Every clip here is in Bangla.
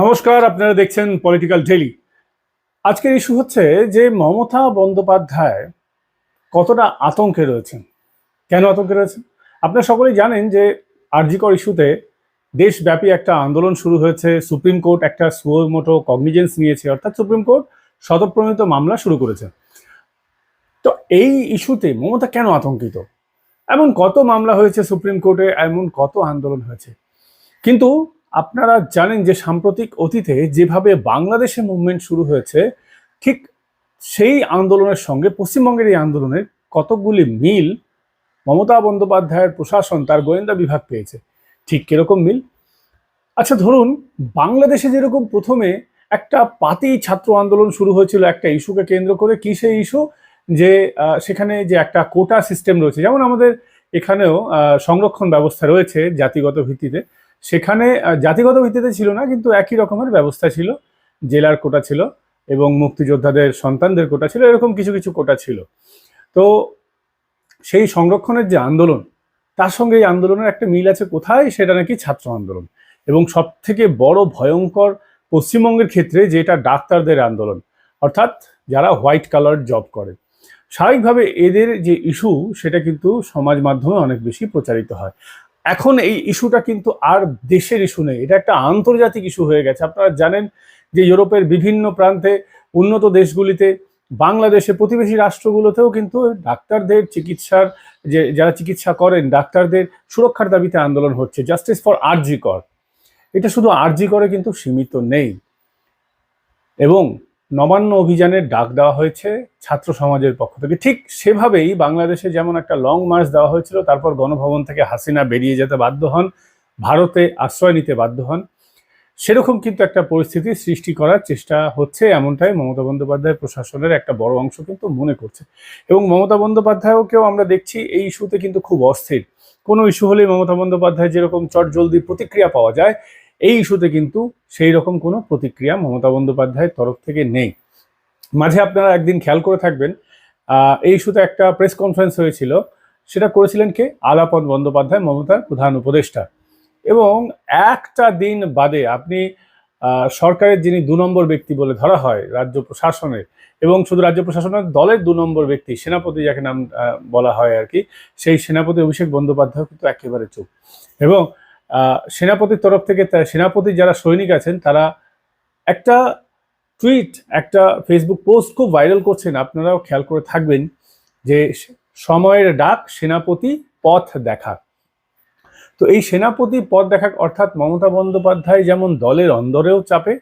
নমস্কার, আপনারা দেখছেন পলিটিক্যাল ডেলি আজকের ইস্যু হচ্ছে যে মমতা বন্দ্যোপাধ্যায় কতটা আতঙ্কে রয়েছেন। কেন আতঙ্কে রয়েছেন? আপনারা সকলেই জানেন যে আরজিকর ইস্যুতে দেশব্যাপী একটা আন্দোলন শুরু হয়েছে। সুপ্রিম কোর্ট একটা সুমোটো কগনিজেন্স নিয়েছে। অর্থাৎ সুপ্রিম কোর্ট স্বতঃপ্রণীত মামলা শুরু করেছে। তো এই ইস্যুতে মমতা কেন আতঙ্কিত? এমন কত মামলা হয়েছে সুপ্রিম কোর্টে, এমন কত আন্দোলন হয়েছে। কিন্তু আপনারা জানেন যে সাম্প্রতিক অতীতে যেভাবে বাংলাদেশে মুভমেন্ট শুরু হয়েছে, ঠিক সেই আন্দোলনের সঙ্গে পশ্চিমবঙ্গের এই আন্দোলনের কতকগুলি মিল মমতা বন্দ্যোপাধ্যায়ের প্রশাসন, তার গোয়েন্দা বিভাগ পেয়েছে। ঠিক কীরকম মিল? আচ্ছা ধরুন বাংলাদেশে যেরকম প্রথমে একটা পাতি ছাত্র আন্দোলন শুরু হয়েছিল, একটা ইস্যুকে কেন্দ্র করে, কি সেই ইস্যু? যে সেখানে যে একটা কোটা সিস্টেম রয়েছে, যেমন আমাদের এখানেও সংরক্ষণ ব্যবস্থা রয়েছে জাতিগত ভিত্তিতে সেখানে জাতিগত ভিত্তিতে ছিল না, কিন্তু একই রকমের ব্যবস্থা ছিল। জেলার কোটা ছিল এবং মুক্তিযোদ্ধাদের সন্তানদের কোটা ছিল, এরকম কিছু কিছু কোটা ছিল। তো সেই সংরক্ষণের যে আন্দোলন, তার সঙ্গে এই আন্দোলনের একটা মিল আছে কোথায়? সেটা নাকি ছাত্র আন্দোলন। এবং সব থেকে বড় ভয়ঙ্কর পশ্চিমবঙ্গের ক্ষেত্রে যেটা ডাক্তারদের আন্দোলন, অর্থাৎ যারা হোয়াইট কালার জব করে। স্বাভাবিকভাবে এদের যে ইস্যু, সেটা কিন্তু সমাজ মাধ্যমে অনেক বেশি প্রচারিত হয়। এখন এই ইস্যুটা কিন্তু আর দেশের ইস্যু নেই। এটা একটা আন্তর্জাতিক ইস্যু হয়ে গেছে। আপনারা জানেন যে ইউরোপের বিভিন্ন প্রান্তে উন্নত দেশগুলিতে, বাংলাদেশে প্রতিবেশী রাষ্ট্রগুলোতেও কিন্তু ডাক্তারদের চিকিৎসার যে, যারা চিকিৎসা করেন, ডাক্তারদের সুরক্ষার দাবিতে আন্দোলন হচ্ছে। জাস্টিস ফর আরজি কর। এটা শুধু আরজি করে কিন্তু সীমিত নেই। এবং নবান্ন অভিযানের ডাক দেওয়া হয়েছে ছাত্র সমাজের পক্ষ থেকে। ঠিক সেভাবেই বাংলাদেশে যেমন একটা লং মার্চ দেওয়া হয়েছিল, তারপর গণভবন থেকে হাসিনা বেরিয়ে যেতে বাধ্য হন, ভারতে আশ্রয় নিতে বাধ্য হন। সেরকম কিন্তু একটা পরিস্থিতি সৃষ্টি করার চেষ্টা হচ্ছে এমনটাই মমতা বন্দ্যোপাধ্যায় প্রশাসনের একটা বড় অংশ কিন্তু মনে করছে। এবং মমতা বন্দ্যোপাধ্যায়কেও আমরা দেখছি এই ইস্যুতে কিন্তু খুব অস্থির। কোনো ইস্যু হলেই মমতা বন্দ্যোপাধ্যায় যেরকম চট জলদি প্রতিক্রিয়া পাওয়া যায় এই ইস্যুতে কিন্তু সেই রকম কোনো প্রতিক্রিয়া মমতা বন্দ্যোপাধ্যায়ের তরফ থেকে নেই। মাঝে আপনারা একদিন খেয়াল করে থাকবেন এই ইস্যুতে একটা প্রেস কনফারেন্স হয়েছিল, সেটা করেছিলেন কে? আলাপন বন্দ্যোপাধ্যায়, মমতার প্রধান উপদেষ্টা। এবং একটা দিন বাদে আপনি সরকারের যিনি দু নম্বর ব্যক্তি বলে ধরা হয় রাজ্য প্রশাসনের, এবং শুধু রাজ্য প্রশাসনের দলের দু নম্বর ব্যক্তি, সেনাপতি যাকে নাম বলা হয় আর কি, সেই সেনাপতি অভিষেক বন্দ্যোপাধ্যায় কিন্তু একেবারে চুপ। এবং সেনাপতির তরফ থেকে সেনাপতি যারা সৈনিক আছেন, তারা একটা টুইট একটা ফেসবুক পোস্ট খুব ভাইরাল করছেন। আপনারাও খেয়াল করে থাকবেন যে সময়ের ডাক সেনাপতি পথ দেখা। তো এই সেনাপতি পথ দেখা অর্থাৎ মমতা বন্দ্যোপাধ্যায় যেমন দলের অন্দরেও চাপে,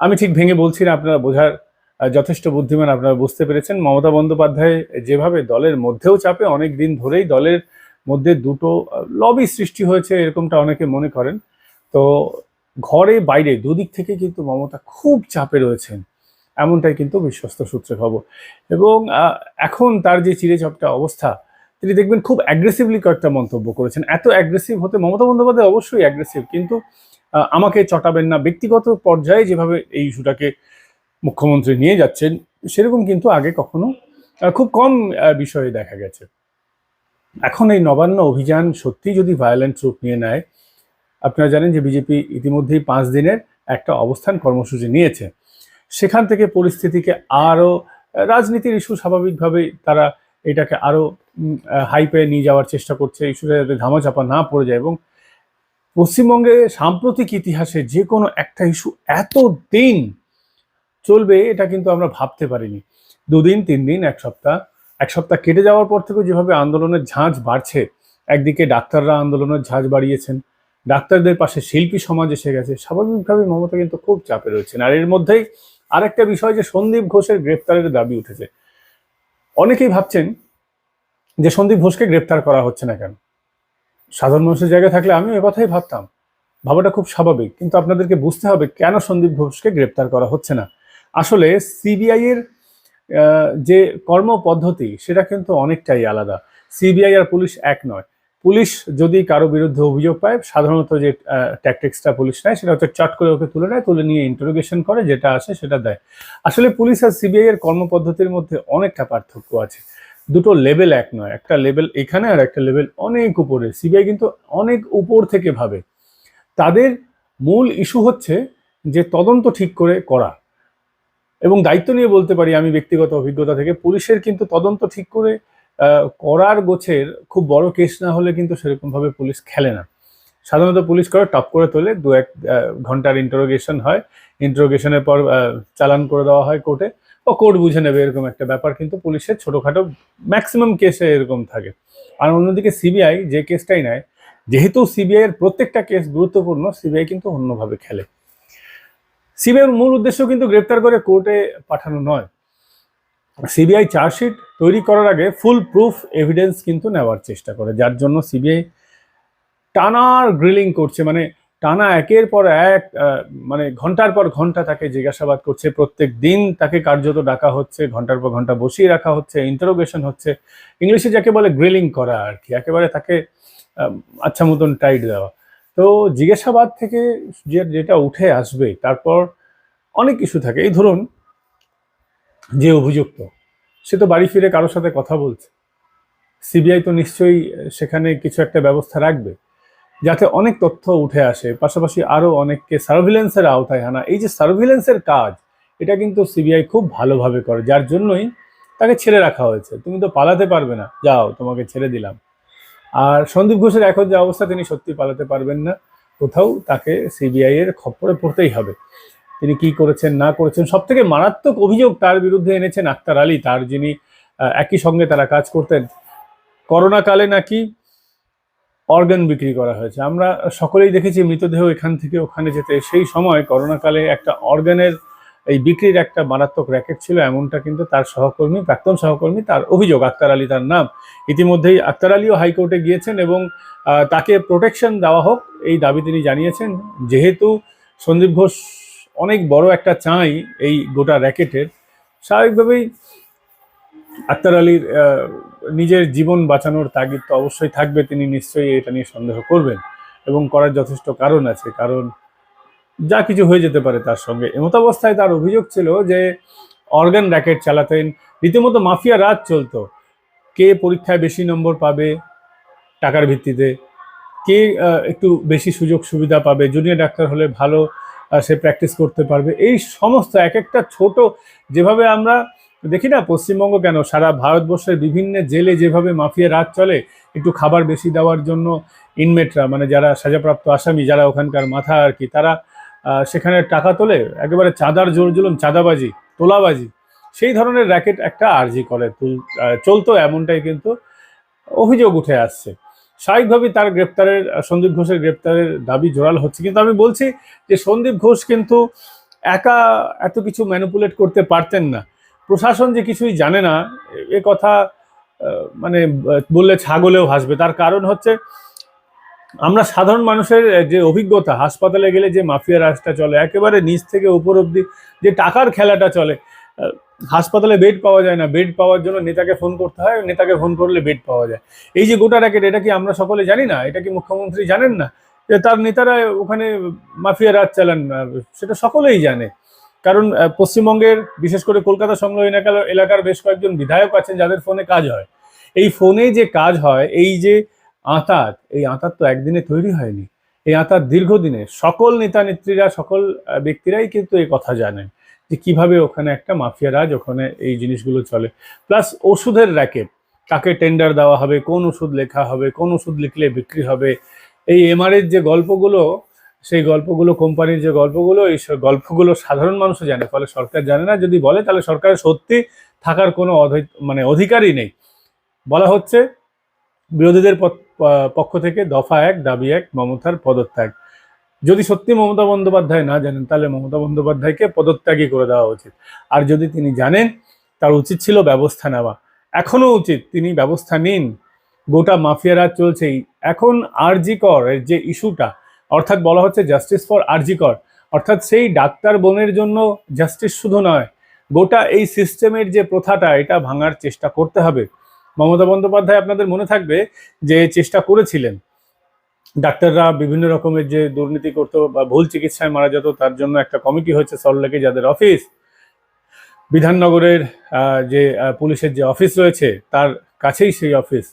আমি ঠিক ভেঙে বলছি না, আপনারা বোঝার যথেষ্ট বুদ্ধিমান আপনারা বুঝতে পেরেছেন। মমতা বন্দ্যোপাধ্যায় যেভাবে দলের মধ্যেও চাপে, অনেক দিন ধরেই দলের মধ্যে দুটো লবি সৃষ্টি হয়েছে এরকমটা অনেকে মনে করেন। তো ঘরে বাইরে দুদিক থেকে কিন্তু মমতা খুব চাপে রয়েছেন, এমনটাই কিন্তু বিশ্বস্ত সূত্রে খবর। এবং এখন তার যে চিড়েচপটা অবস্থা, তিনি দেখবেন খুব অ্যাগ্রেসিভলি কয়েকটা মন্তব্য করেছেন। এত অ্যাগ্রেসিভ হতে মমতা বন্দ্যোপাধ্যায় অবশ্যই অ্যাগ্রেসিভ কিন্তু আমাকে চটাবেন না। ব্যক্তিগত পর্যায়ে যেভাবে এই ইস্যুটাকে মুখ্যমন্ত্রী নিয়ে যাচ্ছেন, সেরকম কিন্তু আগে কখনো খুব কম বিষয়ে দেখা গেছে। এখন এই নবান্ন অভিযান সত্যি যদি ভায়োলেন্ট রূপ নিয়ে নেয়, আপনারা জানেন যে বিজেপি ইতিমধ্যেই পাঁচ দিনের একটা অবস্থান কর্মসূচি নিয়েছে। সেখান থেকে পরিস্থিতিকে আরও, রাজনীতির ইস্যু স্বাভাবিকভাবেই তারা এটাকে আরও হাইপে নিয়ে যাওয়ার চেষ্টা করছে ইস্যুটা যাতে ধামাচাপা না পড়ে যায় এবং পশ্চিমবঙ্গে সাম্প্রতিক ইতিহাসে যে কোনো একটা ইস্যু এত দিন চলবে এটা কিন্তু আমরা ভাবতে পারিনি। দুদিন, তিন দিন, এক সপ্তাহ এক সপ্তাহ কেটে যাওয়ার পর থেকে যেভাবে আন্দোলনের ঝাঁজ বাড়ছে, একদিকে ডাক্তাররা আন্দোলনের ঝাঁজ বাড়িয়েছেন, ডাক্তারদের পাশে শিল্পী সমাজ এসে গেছে স্বাভাবিকভাবে মমতা কিন্তু খুব চাপে রয়েছেন। আর এর মধ্যেই আরেকটা বিষয় যে সন্দীপ ঘোষের গ্রেপ্তারের দাবি উঠেছে। অনেকেই ভাবছেন যে সন্দীপ ঘোষকে গ্রেপ্তার করা হচ্ছে না কেন? সাধারণ মানুষের জায়গায় থাকলে আমি এ কথাই ভাবতাম। ভাবাটা খুব স্বাভাবিক, কিন্তু আপনাদেরকে বুঝতে হবে কেন সন্দীপ ঘোষকে গ্রেপ্তার করা হচ্ছে না। আসলে সিবিআই এর যে কর্মপদ্ধতি, সেটা কিন্তু অনেকটাই আলাদা। সিবিআই আর পুলিশ এক নয়। পুলিশ যদি কারও বিরুদ্ধে অভিযোগ পায়, সাধারণত যে ট্যাকটিক্সটা পুলিশ নেয়, সেটা হচ্ছে চট করে ওকে তুলে নেয়, তুলে নিয়ে ইন্টারোগেশন করে, যেটা আসে সেটা দেয়। আসলে পুলিশ আর সিবিআই এর কর্মপদ্ধতির মধ্যে অনেকটা পার্থক্য আছে। দুটো লেভেল এক নয়। একটা লেভেল এখানে আর একটা লেভেল অনেক উপরে। সিবিআই কিন্তু অনেক উপর থেকে ভাবে। তাদের মূল ইস্যু হচ্ছে যে তদন্ত ঠিক করে করা। এবং দায়িত্ব নিয়ে বলতে পারি আমি ব্যক্তিগত অভিজ্ঞতা থেকে, পুলিশের কিন্তু তদন্ত ঠিক করে করার গোছের খুব বড় কেস না হলে কিন্তু সেরকমভাবে পুলিশ খেলে না। সাধারণত পুলিশ করে, টপ করে তোলে, দু এক ঘণ্টার ইন্টারোগেশন হয়। ইন্টারোগেশনের পর চালান করে দেওয়া হয় কোর্টে ও কোর্ট বুঝে নেবে এরকম একটা ব্যাপার, কিন্তু পুলিশের ছোটোখাটো ম্যাক্সিমাম কেসে এরকম থাকে। আর অন্যদিকে সিবিআই যে কেসটাই নেয়, যেহেতু সিবিআইয়ের প্রত্যেকটা কেস গুরুত্বপূর্ণ সিবিআই কিন্তু অন্যভাবে খেলে। সিবিআই মূল উদ্দেশ্য কিন্তু গ্রেপ্তার করে কোর্টে পাঠানো নয়। সিবিআই চার্জশিট তৈরি করার আগে ফুল প্রুফ এভিডেন্স কিন্তু নেওয়ার চেষ্টা করে, যার জন্য সিবিআই টানার গ্রিলিং করছে মানে টানা একের পর এক মানে ঘণ্টার পর ঘণ্টা তাকে জিজ্ঞাসাবাদ করছে, প্রত্যেক দিন তাকে কার্যত ডাকা হচ্ছে, ঘণ্টার পর ঘণ্টা বসিয়ে রাখা হচ্ছে ইন্টারোগেশন হচ্ছে, ইংলিশে যাকে বলে গ্রিলিং করা আর কি, একেবারে তাকে আচ্ছা মতন টাইট দেওয়া। তো জিজ্ঞাসাবাদ থেকে যেটা উঠে আসবে, তারপর অনেক কিছু থাকে। এই ধরুন, যে অভিযুক্ত, সে তো বাড়ি ফিরে কারোর সাথে কথা বলছে। সিবিআই তো নিশ্চয়ই সেখানে কিছু একটা ব্যবস্থা রাখবে, যাতে অনেক তথ্য উঠে আসে। পাশাপাশি আরও অনেককে সার্ভিলেন্সের আওতায় আনা। এই যে সার্ভিলেন্সের কাজ, এটা কিন্তু সিবিআই খুব ভালোভাবে করে। যার জন্যই তাকে ছেড়ে রাখা হয়েছে। তুমি তো পালাতে পারবে না। যাও, তোমাকে ছেড়ে দিলাম। আর সন্দীপ ঘোষের এখন যে অবস্থা, তিনি সত্যি পালাতে পারবেন না। কোথাও তাকে সিবিআই এর খপ্পরে পড়তেই হবে। তিনি কি করেছেন, না করেছেন সব থেকে মারাত্মক অভিযোগ তার বিরুদ্ধে এনেছেন আক্তার আলী। তার যিনি একই সঙ্গে তারা কাজ করতেন করোনা কালে নাকি অর্গান বিক্রি করা হয়েছে। আমরা সকলেই দেখেছি মৃতদেহ এখান থেকে ওখানে যেতে। সেই সময় করোনাকালে একটা অর্গানের এই বিক্রির একটা মারাত্মক র্যাকেট ছিল, এমনটা কিন্তু তার সহকর্মী, প্রাক্তন সহকর্মী তার অভিযোগ, আক্তার আলী তার নাম। ইতিমধ্যেই আক্তার আলীও হাইকোর্টে গিয়েছেন এবং তাকে প্রোটেকশন দেওয়া হোক এই দাবি তিনি জানিয়েছেন। যেহেতু সন্দীপ ঘোষ অনেক বড় একটা চাই এই গোটা র্যাকেটের স্বাভাবিকভাবেই আক্তার আলীর নিজের জীবন বাঁচানোর তাগিদ তো অবশ্যই থাকবে, তিনি নিশ্চয়ই এটা নিয়ে সন্দেহ করবেন এবং করার যথেষ্ট কারণ আছে। কারণ যা কিছু হয়ে যেতে পারে তার সঙ্গে। এমতাবস্থায় তার অভিযোগ ছিল যে অর্গান র্যাকেট চালাতেন। রীতিমতো মাফিয়া রাজ চলতো। কে পরীক্ষায় বেশি নম্বর পাবে টাকার ভিত্তিতে? কে একটু বেশি সুযোগ সুবিধা পাবে? জুনিয়র ডাক্তার হলে ভালো সে প্র্যাকটিস করতে পারবে? এই সমস্ত এক একটা ছোট, যেভাবে আমরা দেখি না পশ্চিমবঙ্গ কেন? সারা ভারতবর্ষের বিভিন্ন জেলে যেভাবে মাফিয়া রাত চলে, একটু খাবার বেশি দেওয়ার জন্য ইনমেটরা মানে যারা সাজাপ্রাপ্ত আসামি, যারা ওখানকার মাথা আর কি, তারা সেখানে টাকা তোলে একেবারে চাঁদার জোর জুলুম, চাঁদাবাজি, তোলাবাজি, সেই ধরনের র্যাকেট একটা আর্জি করে। চলতো এমনটাই কিন্তু অভিযোগ উঠে আসছে। স্বাভাবিকভাবেই তার গ্রেপ্তারের, সন্দীপ ঘোষের গ্রেপ্তারের দাবি জোরাল হচ্ছে। কিন্তু আমি বলছি যে সন্দীপ ঘোষ কিন্তু একা এত কিছু ম্যানিপুলেট করতে পারতেন না। প্রশাসন যে কিছুই জানে না, এ কথা মানে বললে ছাগলেও হাসবে। তার কারণ হচ্ছে আমরা সাধারণ মানুষের যে অভিজ্ঞতা, হাসপাতালে গেলে যে মাফিয়া রাজটা চলে, একেবারে নিচ থেকে উপর অব্দি যে টাকার খেলাটা চলে হাসপাতালে বেড পাওয়া যায় না। বেড পাওয়ার জন্য নেতাকে ফোন করতে হয় নেতাকে ফোন করলে বেড পাওয়া যায়। এই যে গোটা র্যাকেট এটা কি আমরা সকলে জানি না? এটা কি মুখ্যমন্ত্রী জানেন না? যে তার নেতারা ওখানে মাফিয়া রাজ চালান সেটা সকলেই জানে। কারণ পশ্চিমবঙ্গের, বিশেষ করে কলকাতা সংলগ্ন এলাকার বেশ কয়েকজন বিধায়ক আছেন যাদের ফোনে কাজ হয়। এই ফোনে যে কাজ হয়, এই যে আঁতাত এই আঁতাত তো একদিনে তৈরি হয়নি। এই আঁতাত দীর্ঘদিনের, সকল নেতা নেত্রীরা সকল ব্যক্তিরাই কিন্তু এই কথা জানেন যে কীভাবে ওখানে একটা মাফিয়া রাজ, ওখানে এই জিনিসগুলো চলে। প্লাস ওষুধের র্যাকেট, কাকে টেন্ডার দেওয়া হবে, কোন ওষুধ লেখা হবে, কোন ওষুধ লিখলে বিক্রি হবে, এই এমআরের যে গল্পগুলো, সেই গল্পগুলো, কোম্পানির যে গল্পগুলো, এই গল্পগুলো সাধারণ মানুষও জানে, ফলে সরকার জানে না। যদি বলে, তাহলে সরকারের সত্যি থাকার কোনো মানে অধিকারই নেই। বলা হচ্ছে, বিরোধীদের পক্ষ থেকে দফা এক, দাবি এক, মমতার পদত্যাগ। যদি সত্যি মমতা বন্দ্যোপাধ্যায় না জানেন, তাহলে মমতা বন্দ্যোপাধ্যায়কে পদত্যাগই করে দেওয়া উচিত। আর যদি তিনি জানেন, তার উচিত ছিল ব্যবস্থা নেওয়া। এখনও উচিত, তিনি ব্যবস্থা নিন। গোটা মাফিয়ারা চলছেই। এখন আরজি কর যে ইস্যুটা, অর্থাৎ বলা হচ্ছে জাস্টিস ফর আরজি কর, অর্থাৎ সেই ডাক্তার বোনের জন্য জাস্টিস শুধু নয়, গোটা এই সিস্টেমের যে প্রথাটা, এটা ভাঙার চেষ্টা করতে হবে। মমতা বন্দ্যোপাধ্যায়, আপনাদের মনে থাকবে যে চেষ্টা করেছিলেন। ডাক্তাররা বিভিন্ন রকমের যে দুর্নীতি করতো বা ভুল চিকিৎসায় মারা যেত, তার জন্য একটা কমিটি হয়েছে সল্টলেকে যাদের অফিস। বিধাননগরের যে পুলিশের যে অফিস রয়েছে, তার কাছেই সেই অফিস।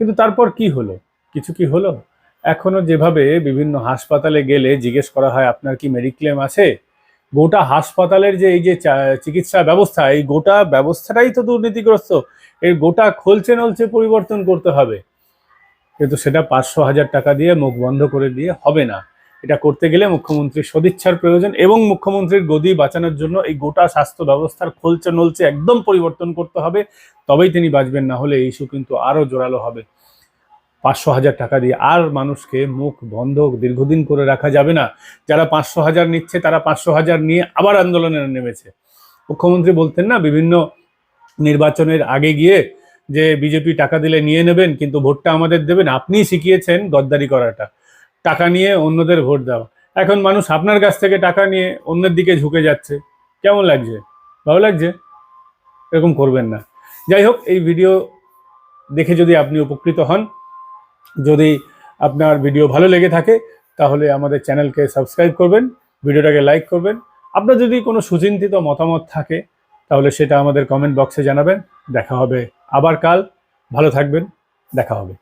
কিন্তু তারপর কি হলো? কিছু কি হলো? এখনও যেভাবে বিভিন্ন হাসপাতালে গেলে জিজ্ঞেস করা হয়, আপনার কি মেডিক্লেম আছে? গোটা হাসপাতালের যে এই যে চিকিৎসা ব্যবস্থা, এই গোটা ব্যবস্থাটাই তো দুর্নীতিগ্রস্ত। এর গোটা খোলছে নলছে পরিবর্তন করতে হবে। কিন্তু সেটা পাঁচশো হাজার টাকা দিয়ে মুখ বন্ধ করে দিয়ে হবে না। এটা করতে গেলে মুখ্যমন্ত্রীর সদিচ্ছার প্রয়োজন এবং মুখ্যমন্ত্রীর গদি বাঁচানোর জন্য এই গোটা স্বাস্থ্য ব্যবস্থার খোলছে নলছে একদম পরিবর্তন করতে হবে। তবেই তিনি বাঁচবেন, না হলে এই ইস্যু কিন্তু আরও জোরালো হবে। পাঁচশো হাজার টাকা দিয়ে আর মানুষকে মুখ বন্ধ দীর্ঘদিন করে রাখা যাবে না। যারা পাঁচশো হাজার নিচ্ছে, তারা পাঁচশো হাজার নিয়ে আবার আন্দোলনে নেমেছে। মুখ্যমন্ত্রী বলতেন না, বিভিন্ন নির্বাচনের আগে গিয়ে যে বিজেপি টাকা দিলে নিয়ে নেবেন, কিন্তু ভোটটা আমাদের দেবেন। আপনিই শিখিয়েছেন গদ্দারি করাটা। টাকা নিয়ে অন্যদের ভোট দাও এখন মানুষ আপনার কাছ থেকে টাকা নিয়ে অন্যের দিকে ঝুঁকে যাচ্ছে। কেমন লাগছে? ভালো লাগছে? এরকম করবেন না। যাই হোক, এই ভিডিও দেখে যদি আপনি উপকৃত হন যদি আপনার ভিডিও ভালো লেগে থাকে, তাহলে আমাদের চ্যানেলকে সাবস্ক্রাইব করবেন, ভিডিওটাকে লাইক করবেন। আপনার যদি কোনো সুচিন্তিত মতামত থাকে, তাহলে সেটা আমাদের কমেন্ট বক্সে জানাবেন। দেখা হবে আবার কাল। ভালো থাকবেন। দেখা হবে।